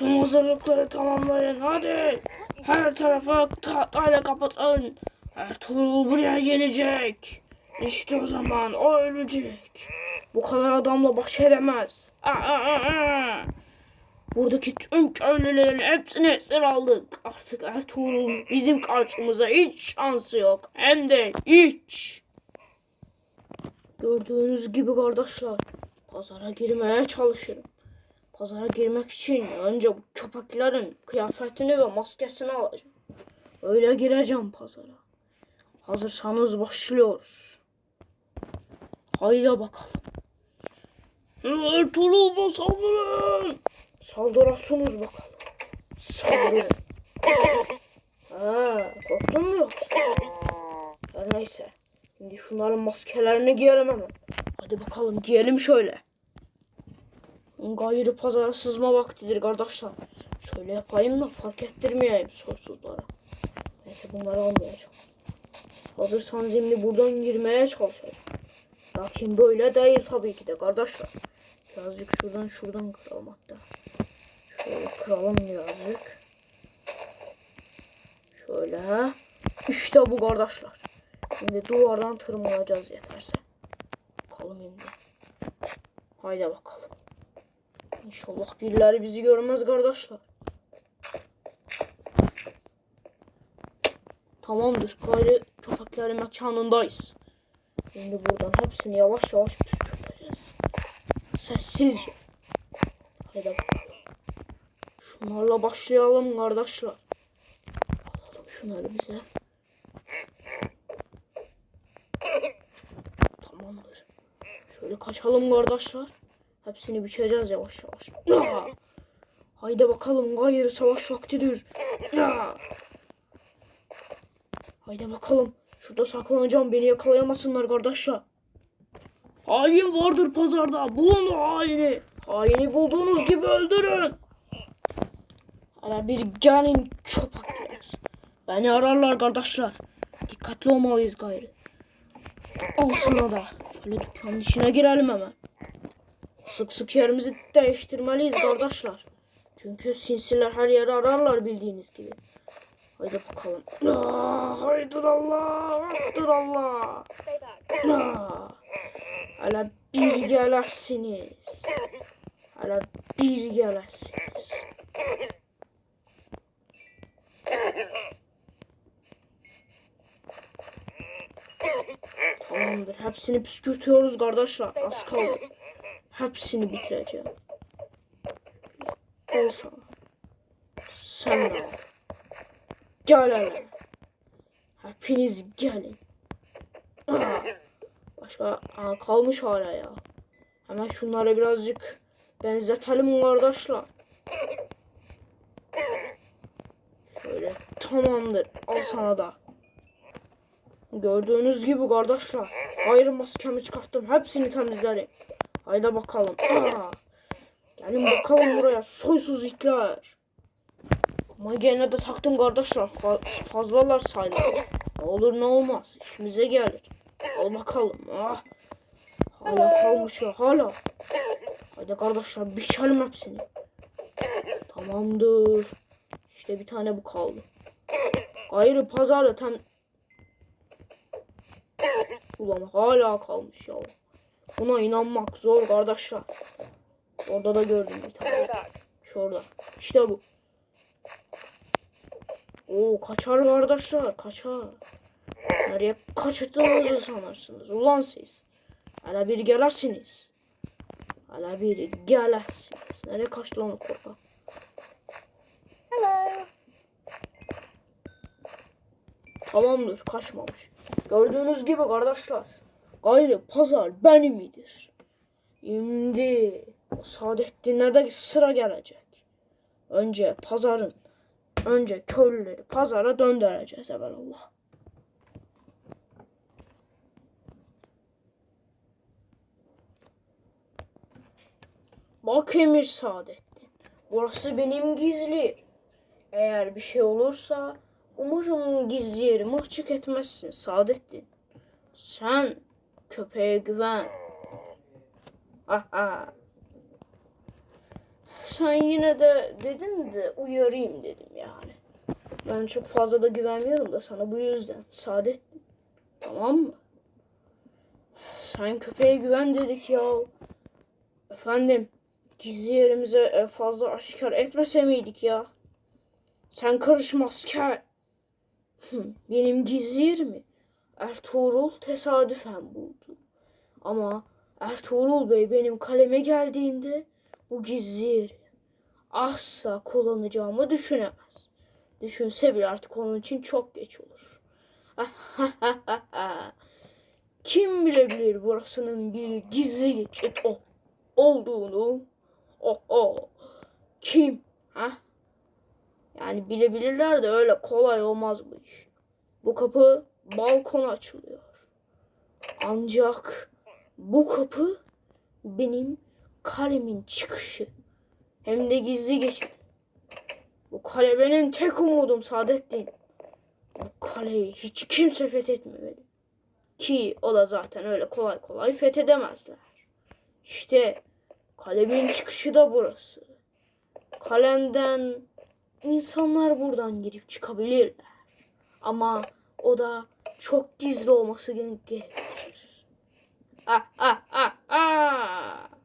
Tüm hazırlıkları tamamlayın hadi. Her tarafı tahtayla kapatın. Ertuğrul buraya gelecek. İşte o zaman o ölecek. Bu kadar adamla baş edemez. Aa, aa, aa. Buradaki tüm köylülerin hepsini esir aldık. Artık Ertuğrul bizim karşımıza hiç şansı yok. Hem de hiç. Gördüğünüz gibi kardeşler pazara girmeye çalışırım. Pazara girmek için önce bu köpeklerin kıyafetini ve maskesini alacağım. Öyle gireceğim pazara. Hazırsanız başlıyoruz. Haydi bakalım. Ertuğrul'a saldırın. Saldırasınız bakalım. Saldırın. Ha, korktun mu yoksa? Her neyse. Şimdi şunların maskelerini giyelim hemen. Hadi bakalım giyelim şöyle. Gayrı pazara sızma vaktidir kardeşler. Şöyle yapayım da fark ettirmeyeyim soysuzlara. Neyse bunları almayacağım. Hazırsanız şimdi buradan girmeye çalışacağım. Lakin böyle değil tabii ki de kardeşler. Birazcık şuradan şuradan kıralım hatta. Şöyle kıralım birazcık. Şöyle. İşte bu kardeşler. Şimdi duvardan tırmanacağız yeterse. Bakalım şimdi. Haydi bakalım. İnşallah birileri bizi görmez kardeşler. Tamamdır. Gayrı köpeklerin mekanındayız. Şimdi buradan hepsini yavaş yavaş püskürteceğiz. Sessizce. Haydi bakalım. Şunlarla başlayalım kardeşler. Alalım şunları bize. Tamamdır. Şöyle kaçalım kardeşler. Hepsini biçeceğiz yavaş yavaş. Ya! Haydi bakalım gayrı savaş vaktidir. Ya! Haydi bakalım. Şurada saklanacağım beni yakalayamasınlar kardeşler. Hain vardır pazarda. Bulun o haini. Haini bulduğunuz gibi öldürün. Hala bir gelin köpekler. Beni ararlar kardeşler. Dikkatli olmalıyız gayrı. Al sana da. Şöyle dükkanın içine girelim hemen. Sık sık yerimizi değiştirmeliyiz kardeşler. Çünkü sinsiler her yeri ararlar bildiğiniz gibi. Haydi bakalım. Aa, haydır Allah. Haydır Allah. Aa, Hala bir gelirsiniz. Hala bir gelirsiniz. Tamamdır. Hepsini püskürtüyoruz kardeşler. Az kaldı. Hepsini bitireceğim. Al sana. Sen de. Gel hele. Hepiniz gelin. Aa, başka aa, kalmış hala ya. Hemen şunları birazcık benzetelim kardeşler. Şöyle tamamdır. Al sana da. Gördüğünüz gibi kardeşler. Ayrı maskemi çıkarttım. Hepsini temizlerim. Haydi bakalım. Aa, gelin bakalım buraya. Soysuz itler. Ama gene de taktım kardeşler. Fa- fazlalar sayılır. Ne olur ne olmaz. İşimize gelir. Al bakalım. Ah. Hala kalmış ya. Hala. Haydi kardeşler biçelim hepsini. Tamamdır. İşte bir tane bu kaldı. Gayrı pazarla tam Ulan hala kalmış ya. Buna inanmak zor kardeşler. Orada da gördüm bir tane. Şurada. İşte bu. Oo kaçar kardeşler kaçar. Nereye kaçırdığınızı sanırsınız ulan siz. Hala bir gelirsiniz. Hala bir gelirsiniz. Nereye kaçtı lan o korkak? Hello. Tamamdır kaçmamış. Gördüğünüz gibi kardeşler. Gayrı pazar benim midir? Şimdi Saadettin'e de sıra gelecek. Önce pazarın, önce köylüleri pazara döndüreceğiz evvelallah. Bak Emir Saadettin. Burası benim gizli. Eğer bir şey olursa umarım gizli yerimi açık etmezsin Saadettin. Sen köpeğe güven. Aha. sen yine de dedin de uyarayım dedim yani. Ben çok fazla da güvenmiyorum da sana bu yüzden. Saadettin. Tamam mı? Sen köpeğe güven dedik ya. Efendim, gizli yerimize fazla aşikar etmese miydik ya? Sen karışma asker. Benim gizli yerimi Ertuğrul tesadüfen buldu. Ama Ertuğrul Bey benim kaleme geldiğinde bu gizli yeri asla kullanacağımı düşünemez. Düşünse bile artık onun için çok geç olur. Kim bilebilir burasının bir gizli geçit olduğunu? O, o. Kim? Ha? Yani bilebilirler de öyle kolay olmaz bu iş. Bu kapı balkona açılıyor. Ancak bu kapı benim kalemin çıkışı. Hem de gizli geçit. Bu kale benim tek umudum Saadettin. Bu kaleyi hiç kimse fethetmemeli. Ki o da zaten öyle kolay kolay fethedemezler. İşte kalemin çıkışı da burası. Kalemden insanlar buradan girip çıkabilirler. Ama o da çok gizli olması gerekir. Ah ah ah ah.